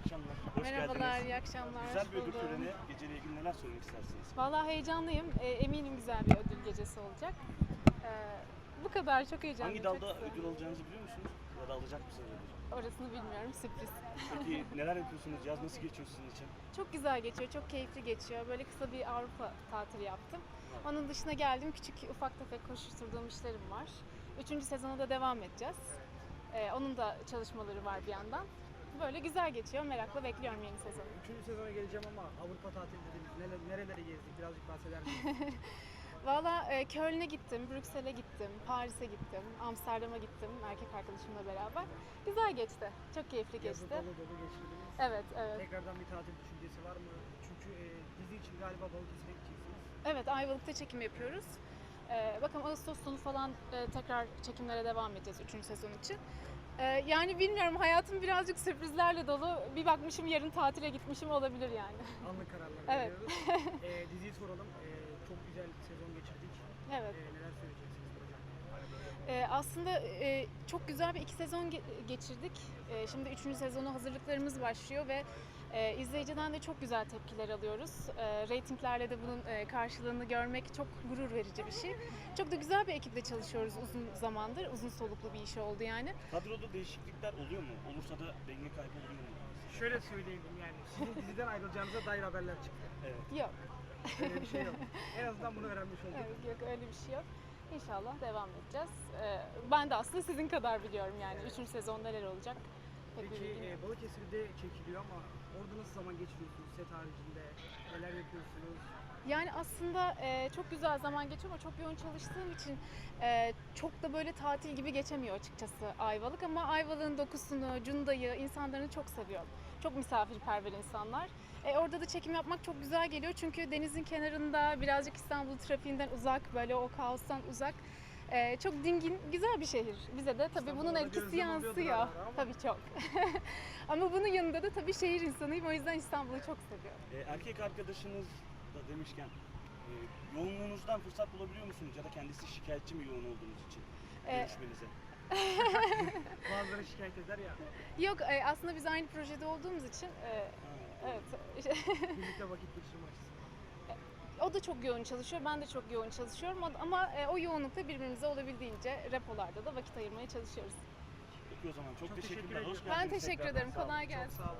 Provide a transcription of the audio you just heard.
akşamlar. Hoş Merhabalar, geldiniz. iyi akşamlar. Güzel bir ödül töreni. Geceyle ilgili neler söylemek istersiniz? Vallahi heyecanlıyım. E, eminim güzel bir ödül gecesi olacak. E, bu kadar, çok heyecanlıyım. Hangi çok dalda güzel. ödül alacağınızı biliyor musunuz? Ya da alacak mısınız ödül? Orasını bilmiyorum, sürpriz. Peki neler yapıyorsunuz? Yaz nasıl geçiyor sizin için? Çok güzel geçiyor, çok keyifli geçiyor. Böyle kısa bir Avrupa tatili yaptım. Onun dışına geldim, küçük ufak tefek koşuşturduğum işlerim var. Üçüncü sezona da devam edeceğiz. E, onun da çalışmaları var bir yandan. Böyle güzel geçiyor, merakla bekliyorum yeni sezonu. Üçüncü sezona geleceğim ama Avrupa tatili dediniz. Neler, nerelere gezdik? Birazcık bahseder misiniz? Valla e, Köln'e gittim, Brüksel'e gittim, Paris'e gittim, Amsterdam'a gittim erkek arkadaşımla beraber. Güzel geçti, çok keyifli Yazı geçti. dolu dolu geçirdiniz. Evet, evet. Tekrardan bir tatil düşüncesi var mı? Çünkü e, dizi için galiba Balıkesir'e gideceksiniz. Evet, Ayvalık'ta çekim yapıyoruz. E, bakalım Ağustos sonu falan e, tekrar çekimlere devam edeceğiz 3. sezon için. E, yani bilmiyorum, hayatım birazcık sürprizlerle dolu. Bir bakmışım yarın tatile gitmişim olabilir yani. Anlık kararlar Evet. veriyoruz. e, diziyi soralım. E, çok güzel sezon geçirdik. Evet. E, neler söyleyeceksiniz hocam? Ee, aslında e, çok güzel bir iki sezon ge- geçirdik. Ee, şimdi üçüncü sezonu hazırlıklarımız başlıyor ve e, izleyiciden de çok güzel tepkiler alıyoruz. E, reytinglerle de bunun e, karşılığını görmek çok gurur verici bir şey. Çok da güzel bir ekiple çalışıyoruz uzun zamandır. Uzun soluklu bir iş oldu yani. Kadroda değişiklikler oluyor mu? Olursa da denge kaybı oluyor mu? Şöyle söyleyeyim yani. Sizin diziden ayrılacağınıza dair haberler çıktı. Evet. Yok, Öyle bir şey yok. En azından bunu öğrenmiş olduk. evet, yok öyle bir şey yok. İnşallah devam edeceğiz. Ee, ben de aslında sizin kadar biliyorum yani. Üçüncü sezon neler olacak. Peki e, Balıkesir'de çekiliyor ama orada nasıl zaman geçiriyorsunuz set haricinde? Neler yapıyorsunuz? Yani aslında e, çok güzel zaman geçiyor ama çok yoğun çalıştığım için e, çok da böyle tatil gibi geçemiyor açıkçası Ayvalık ama Ayvalık'ın dokusunu, Cunda'yı, insanlarını çok seviyorum. Çok misafirperver insanlar. E, orada da çekim yapmak çok güzel geliyor çünkü denizin kenarında birazcık İstanbul trafiğinden uzak, böyle o kaostan uzak. E, çok dingin, güzel bir şehir. Bize de tabii bunun etkisi yansıyor. Tabii çok. ama bunun yanında da tabii şehir insanıyım o yüzden İstanbul'u çok seviyorum. E, erkek arkadaşınız da demişken e, yoğunluğunuzdan fırsat bulabiliyor musunuz? Ya da kendisi şikayetçi mi yoğun olduğunuz için? E, Görüşmenize. Bazıları şikayet eder ya. Yok e, aslında biz aynı projede olduğumuz için e, Ha. evet Birlikte vakit geçirme açısından. O da çok yoğun çalışıyor ben de çok yoğun çalışıyorum ama e, o yoğunlukta birbirimize olabildiğince repolarda da vakit ayırmaya çalışıyoruz. Peki o zaman çok, Çok teşekkür teşekkürler. Hoş geldiniz. Ben teşekkür ederim kolay Çok gelsin. sağ olun.